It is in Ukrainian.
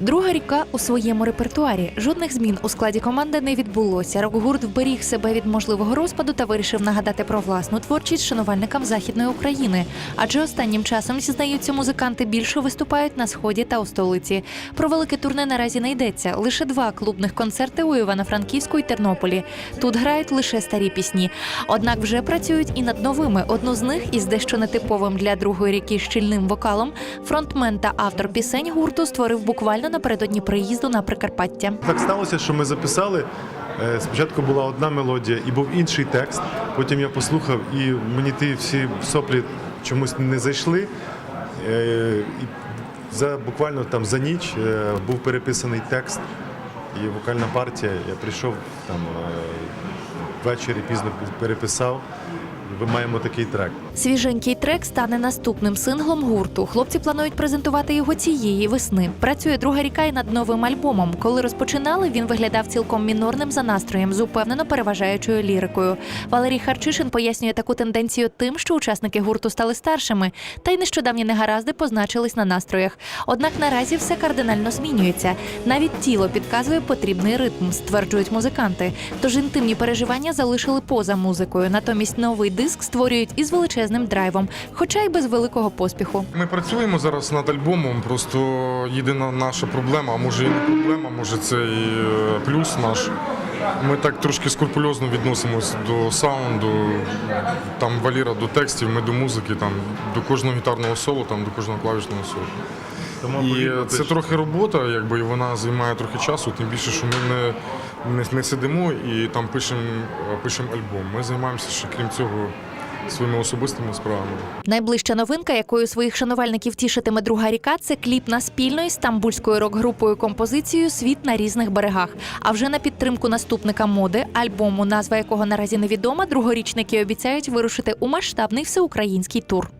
Друга ріка у своєму репертуарі. Жодних змін у складі команди не відбулося. Рок-гурт вберіг себе від можливого розпаду та вирішив нагадати про власну творчість шанувальникам західної України. Адже останнім часом зізнаються музиканти більше виступають на сході та у столиці. Про велике турне наразі не йдеться. Лише два клубних концерти у Івано-Франківську і Тернополі. Тут грають лише старі пісні. Однак вже працюють і над новими. Одну з них із дещо нетиповим для другої ріки щільним вокалом. Фронтмен та автор пісень гурту створив буквально напередодні приїзду на Прикарпаття. Так сталося, що ми записали. е, Спочатку була одна мелодія і був інший текст. Потім я послухав, і мені ті всі соплі чомусь не зайшли. Е, І за буквально там за ніч е, був переписаний текст і вокальна партія. Я прийшов там ввечері, пізно переписав. Ми маємо такий трек. Свіженький трек стане наступним синглом гурту. Хлопці планують презентувати його цієї весни. Працює друга ріка і над новим альбомом. Коли розпочинали, він виглядав цілком мінорним за настроєм з упевнено переважаючою лірикою. Валерій Харчишин пояснює таку тенденцію тим, що учасники гурту стали старшими, та й нещодавні негаразди позначились на настроях. Однак наразі все кардинально змінюється. Навіть тіло підказує потрібний ритм, стверджують музиканти. Тож інтимні переживання залишили поза музикою. Натомість новий диск створюють із величезним драйвом, хоча й без великого поспіху. Ми працюємо зараз над альбомом. Просто єдина наша проблема, а може і не проблема, може це і е, плюс наш. Ми так трошки скрупульозно відносимось до саунду, там Валіра до текстів, ми до музики, там до кожного гітарного соло, там до кожного клавішного соло. Тому І це трохи робота, якби і вона займає трохи часу, тим більше, що ми не, не, не сидимо і там пишемо пишем альбом. Ми займаємося ще крім цього своїми особистими справами. Найближча новинка, якою своїх шанувальників тішитиме друга ріка, це кліп на спільно із стамбульською рок-групою композицією Світ на різних берегах. А вже на підтримку наступника моди, альбому, назва якого наразі невідома, другорічники обіцяють вирушити у масштабний всеукраїнський тур.